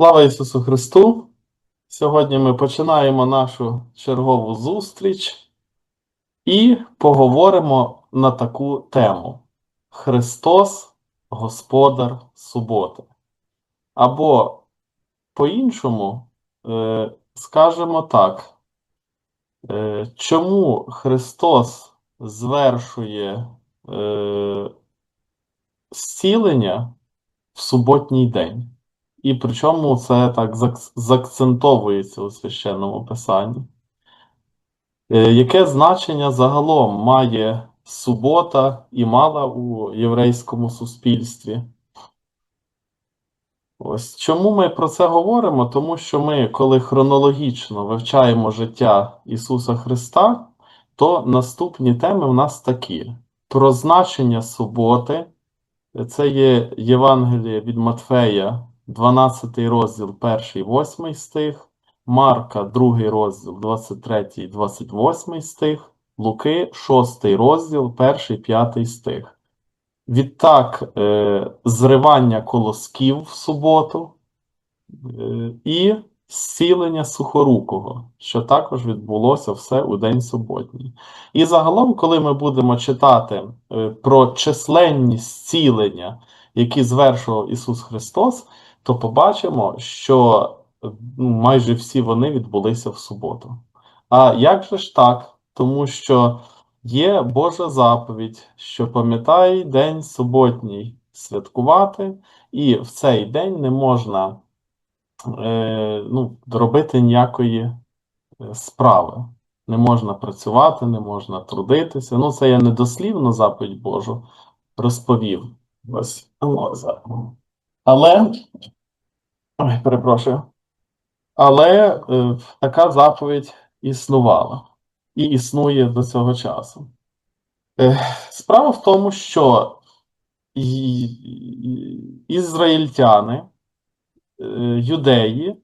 Слава Ісусу Христу! Сьогодні ми починаємо нашу чергову зустріч і поговоримо на таку тему: Христос Господар суботи. Або по-іншому е, скажемо так, е, чому Христос звершує е, зцілення в суботній день? І причому це так заакцентовується у священному писанні. Е, Яке значення загалом має субота і мала у єврейському суспільстві? Ось чому ми про це говоримо? Тому що ми, коли хронологічно вивчаємо життя Ісуса Христа, то наступні теми в нас такі: про значення суботи, це є Євангеліє від Матфея, 12 розділ, 1, 8 стих, Марка, 2 розділ, 23, 28 стих, Луки, 6 розділ, 1, 5 стих. Відтак, е, зривання колосків в суботу е, і зцілення сухорукого, що також відбулося все у день суботній. І загалом, коли ми будемо читати е, про численні зцілення, які звершував Ісус Христос, то побачимо, що ну, майже всі вони відбулися в суботу. А як же ж так? Тому що є Божа заповідь, що пам'ятай день суботній святкувати, і в цей день не можна е, ну, робити ніякої е, справи. Не можна працювати, не можна трудитися. Ну, це я не дослівно заповідь Божу розповів. Ось. Але, ой, перепрошую. Але е, така заповідь існувала і існує до цього часу. Е, справа в тому, що ізраїльтяни, е, юдеї,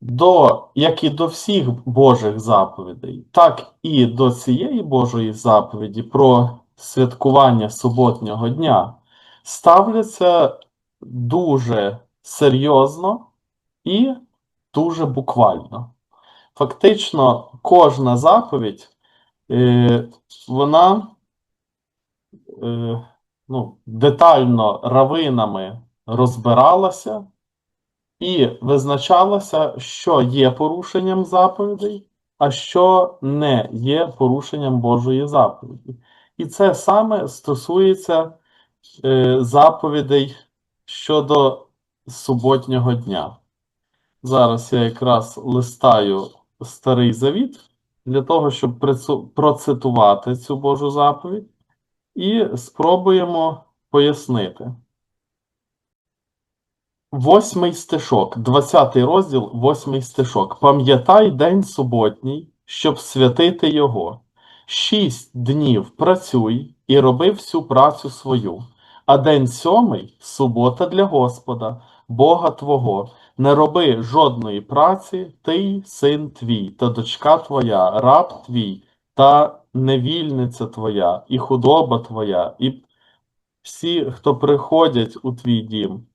до, як і до всіх Божих заповідей, так і до цієї Божої заповіді про святкування суботнього дня ставляться дуже серйозно і дуже буквально. Фактично, кожна заповідь, е, вона е, ну, детально равинами розбиралася і визначалося, що є порушенням заповідей, а що не є порушенням Божої заповіді. І це саме стосується е, заповідей щодо суботнього дня. Зараз я якраз листаю Старий Завіт для того, щоб процитувати цю Божу заповідь, і спробуємо пояснити. Восьмий стишок, 20 розділ, восьмий стишок. Пам'ятай день суботній, щоб святити його. Шість днів працюй і роби всю працю свою, а день сьомий субота для Господа, Бога Твого. Не роби жодної праці, ти, син твій, та дочка твоя, раб твій, та невільниця твоя, і худоба твоя, і всі, хто приходять у твій дім.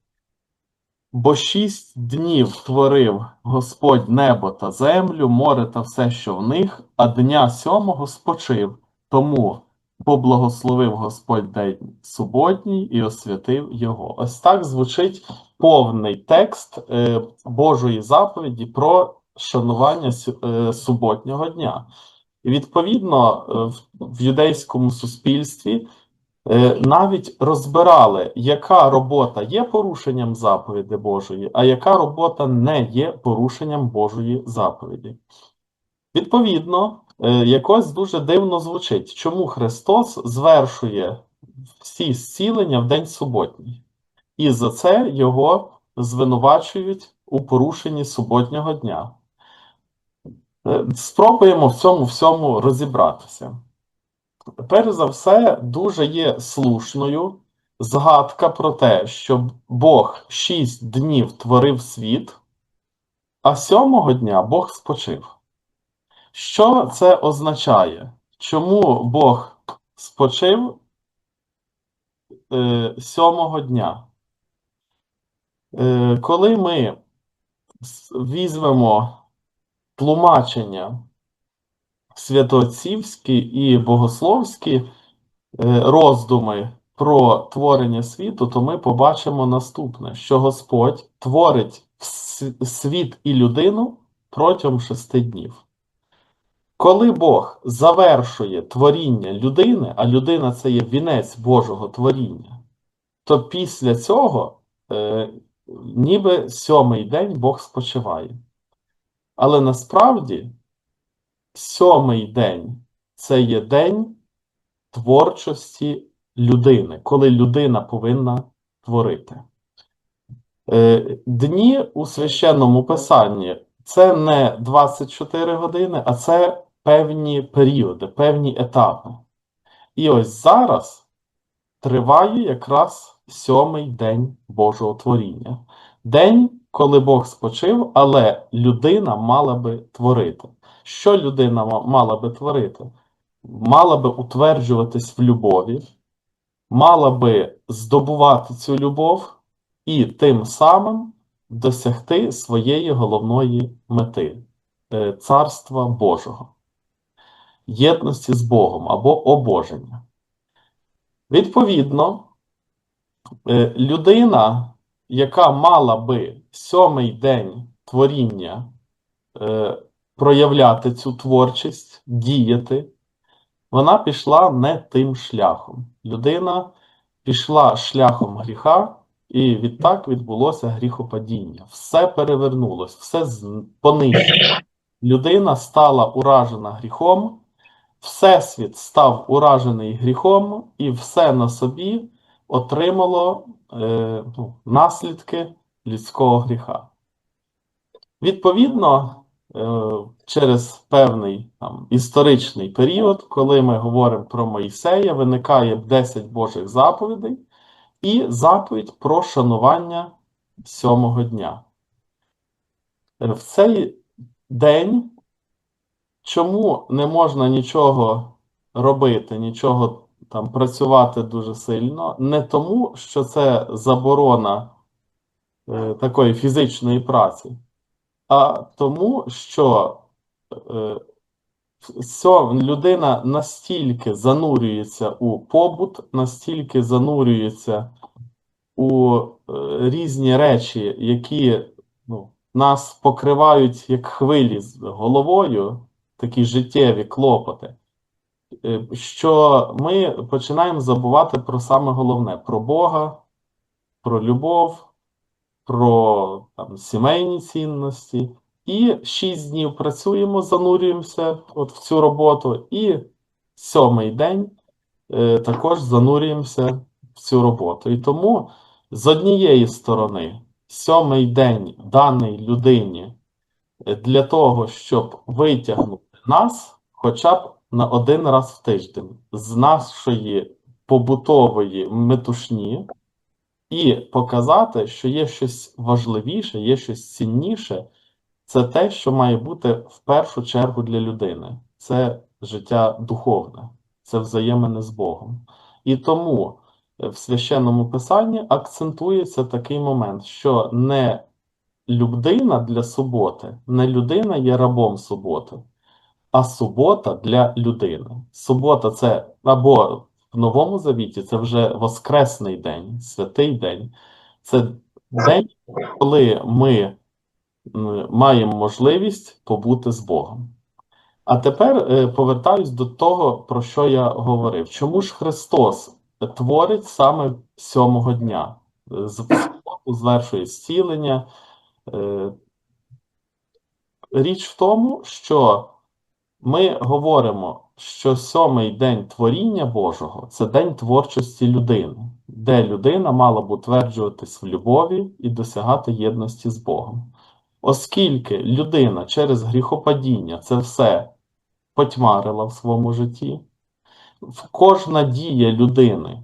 Бо шість днів творив Господь небо та землю, море та все, що в них, а дня сьомого спочив. Тому поблагословив Господь день суботній і освятив його. Ось так звучить повний текст е, Божої заповіді про шанування е, суботнього дня. І відповідно, е, в, юдейському суспільстві навіть розбирали, яка робота є порушенням заповіді Божої, а яка робота не є порушенням Божої заповіді. Відповідно, якось дуже дивно звучить, чому Христос звершує всі зцілення в день суботній, і за це його звинувачують у порушенні суботнього дня. Е, Спробуємо в цьому всьому розібратися. Перш за все, дуже є слушною згадка про те, що Бог шість днів творив світ, а сьомого дня Бог спочив. Що це означає? Чому Бог спочив е, сьомого дня? Е, коли ми візьмемо тлумачення святоотцівські і богословські е, роздуми про творення світу, то ми побачимо наступне: що Господь творить світ і людину протягом шести днів. Коли Бог завершує творіння людини, а людина це є вінець Божого творіння, то після цього, е, ніби сьомий день Бог спочиває. Але насправді сьомий день це є день творчості людини, коли людина повинна творити. Е, Дні у священному писанні це не 24 години, а це певні періоди, певні етапи. І ось зараз триває якраз сьомий день Божого творіння. День, коли Бог спочив, але людина мала би творити. Що людина мала би творити? Мала би утверджуватись в любові, мала би здобувати цю любов і тим самим досягти своєї головної мети е, Царства Божого, єдності з Богом або обоження. Відповідно, е, людина, яка мала би сьомий день творіння е, проявляти цю творчість, діяти, вона пішла не тим шляхом. Людина пішла шляхом гріха, і відтак відбулося гріхопадіння. Все перевернулось, все понищено. Людина стала уражена гріхом, Всесвіт став уражений гріхом, і все на собі отримало е, ну, наслідки людського гріха. Відповідно, е, через певний там, історичний період, коли ми говоримо про Моїсея, виникає 10 Божих заповідей і заповідь про шанування сьомого дня. Е, В цей день чому не можна нічого робити, нічого там працювати дуже сильно? Не тому, що це заборона е, такої фізичної праці, а тому, що е, людина настільки занурюється у побут, настільки занурюється у е, різні речі, які ну, нас покривають як хвилі з головою, такі життєві клопоти, е, що ми починаємо забувати про саме головне: про Бога, про любов, про там, сімейні цінності. І шість днів працюємо, занурюємося от в цю роботу, і сьомий день е, також занурюємося в цю роботу. І тому, з однієї сторони, сьомий день даний людині е, для того, щоб витягнути нас хоча б на один раз в тиждень з нашої побутової метушні і показати, що є щось важливіше, є щось цінніше. Це те, що має бути в першу чергу для людини. Це життя духовне, це взаємини з Богом. І тому в священному писанні акцентується такий момент, що не людина для суботи, не людина є рабом суботи, а субота для людини. Субота це або в Новому Завіті це вже Воскресний день, святий день. Це день, коли ми маємо можливість побути з Богом. А тепер е, повертаюсь до того, про що я говорив. Чому ж Христос творить саме сьомого дня? Е, звершує зцілення. Е, Річ в тому, що ми говоримо, що сьомий день творіння Божого це день творчості людини, де людина мала б утверджуватись в любові і досягати єдності з Богом. Оскільки людина через гріхопадіння це все потьмарила в своєму житті, кожна дія людини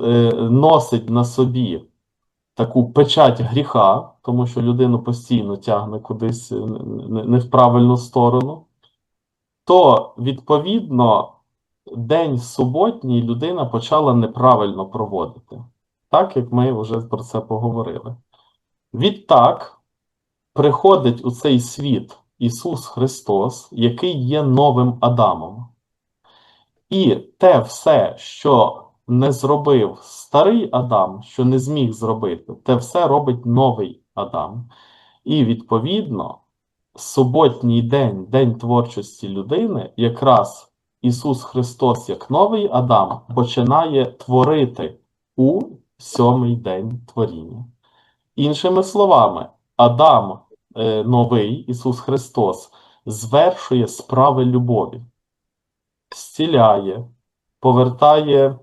е, носить на собі таку печать гріха, тому що людину постійно тягне кудись е, не в правильну сторону, то відповідно день суботній людина почала неправильно проводити, так як ми вже про це поговорили. Відтак, приходить у цей світ Ісус Христос, який є новим Адамом. І те все, що не зробив старий Адам, що не зміг зробити, те все робить новий Адам. І відповідно, суботній день, день творчості людини, якраз Ісус Христос, як новий Адам, починає творити у сьомий день творіння. Іншими словами, Адам е, новий, Ісус Христос, звершує справи любові, зціляє, повертає е,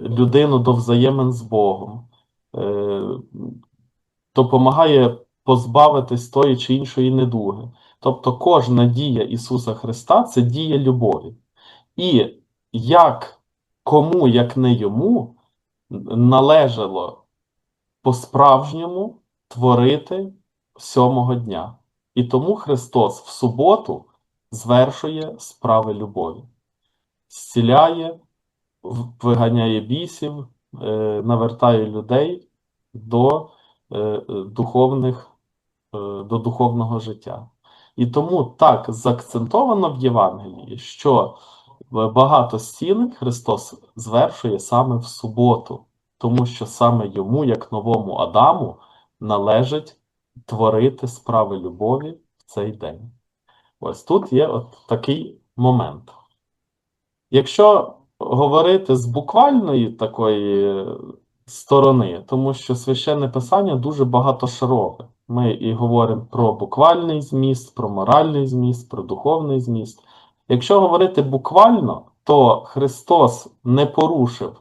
людину до взаємин з Богом, е, допомагає позбавитись тої чи іншої недуги. Тобто кожна дія Ісуса Христа це дія любові. І як кому, як не йому, належало по-справжньому творити сьомого дня. І тому Христос в суботу звершує справи любові, зціляє, виганяє бісів, е, навертає людей до е, духовних, до духовного життя. І тому так заакцентовано в Євангелії, що багато зцілень Христос звершує саме в суботу, тому що саме йому, як новому Адаму, належить творити справи любові в цей день. Ось тут є от такий момент. Якщо говорити з буквальної такої сторони, тому що священне писання дуже багатошарове. Ми і говоримо про буквальний зміст, про моральний зміст, про духовний зміст. Якщо говорити буквально, то Христос не порушив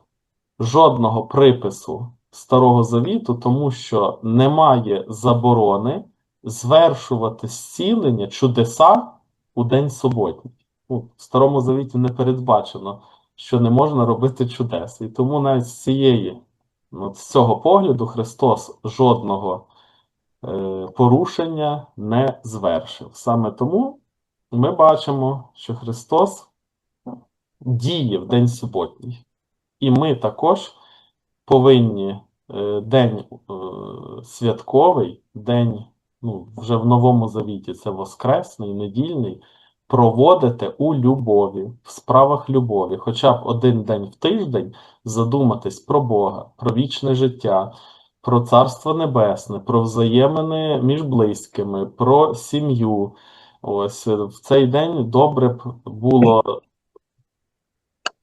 жодного припису Старого Завіту, тому що немає заборони звершувати зцілення, чудеса у день суботній. В Старому Завіті не передбачено, що не можна робити чудес. І тому навіть з цієї, ну, з цього погляду Христос жодного порушення не звершив. Саме тому ми бачимо, що Христос діє в день суботній. І ми також повинні е, день е, святковий, день, ну, вже в Новому Завіті це Воскресний, недільний, проводити у любові, в справах любові, хоча б один день в тиждень задуматись про Бога, про вічне життя, про Царство Небесне, про взаємини між близькими, про сім'ю. Ось е, в цей день добре б було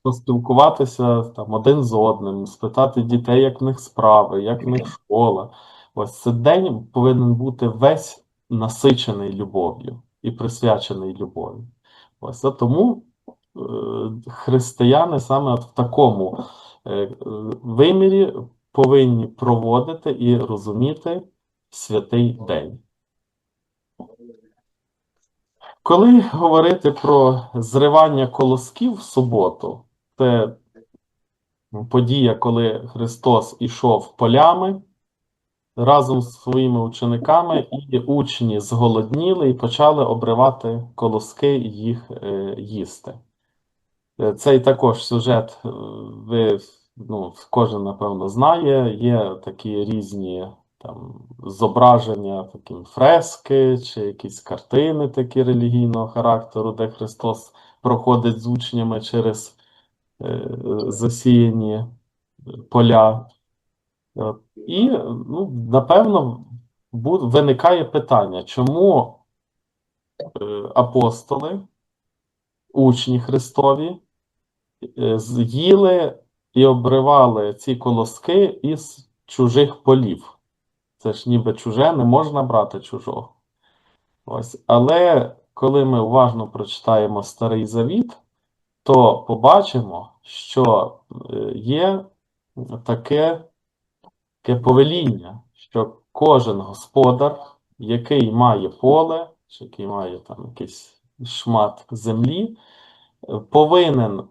поспілкуватися там один з одним, спитати дітей, як в них справи, як в них школа. Ось цей день повинен бути весь насичений любов'ю і присвячений любові. Ось а тому е, християни саме в такому е, вимірі повинні проводити і розуміти святий день. Коли говорити про зривання колосків в суботу, це подія, коли Христос ішов полями разом з своїми учениками, і учні зголодніли і почали обривати колоски і їх е, їсти. Е, Цей також сюжет, е, ви ну, кожен, напевно, знає. Є такі різні там зображення, такі фрески чи якісь картини такі релігійного характеру, де Христос проходить з учнями через е, засіяні поля. І, ну, напевно, виникає питання, чому е, апостоли, учні Христові, е, з'їли і обривали ці колоски із чужих полів. Це ж ніби чуже, не можна брати чужого. Ось. Але коли ми уважно прочитаємо Старий Завіт, то побачимо, що е, є таке, таке повеління, що кожен господар, який має поле, чи який має там якийсь шмат землі, повинен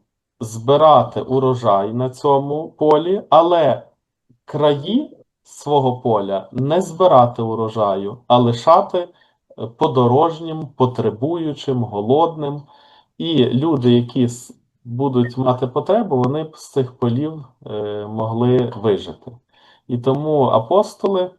збирати урожай на цьому полі, але краї свого поля не збирати урожаю, а лишати е, подорожнім, потребуючим, голодним. І люди, які будуть мати потребу, вони б з цих полів е, могли вижити. І тому апостоли,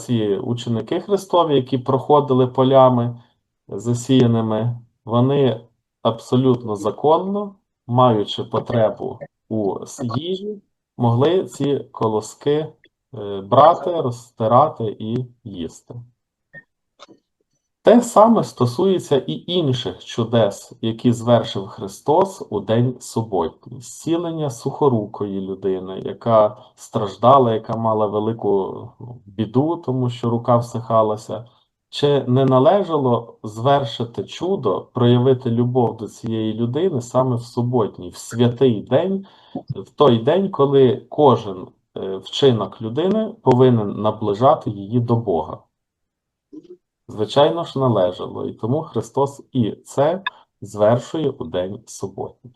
ці ученики Христові, які проходили полями засіяними, вони абсолютно законно, маючи потребу у їжі, могли ці колоски е, брати, розтирати і їсти. Те саме стосується і інших чудес, які звершив Христос у день суботній. Зцілення сухорукої людини, яка страждала, яка мала велику ну, біду, тому що рука всихалася. Чи не належало звершити чудо, проявити любов до цієї людини саме в суботній, в святий день, в той день, коли кожен е, вчинок людини повинен наближати її до Бога? Звичайно ж, належало, і тому Христос і це звершує у день суботній.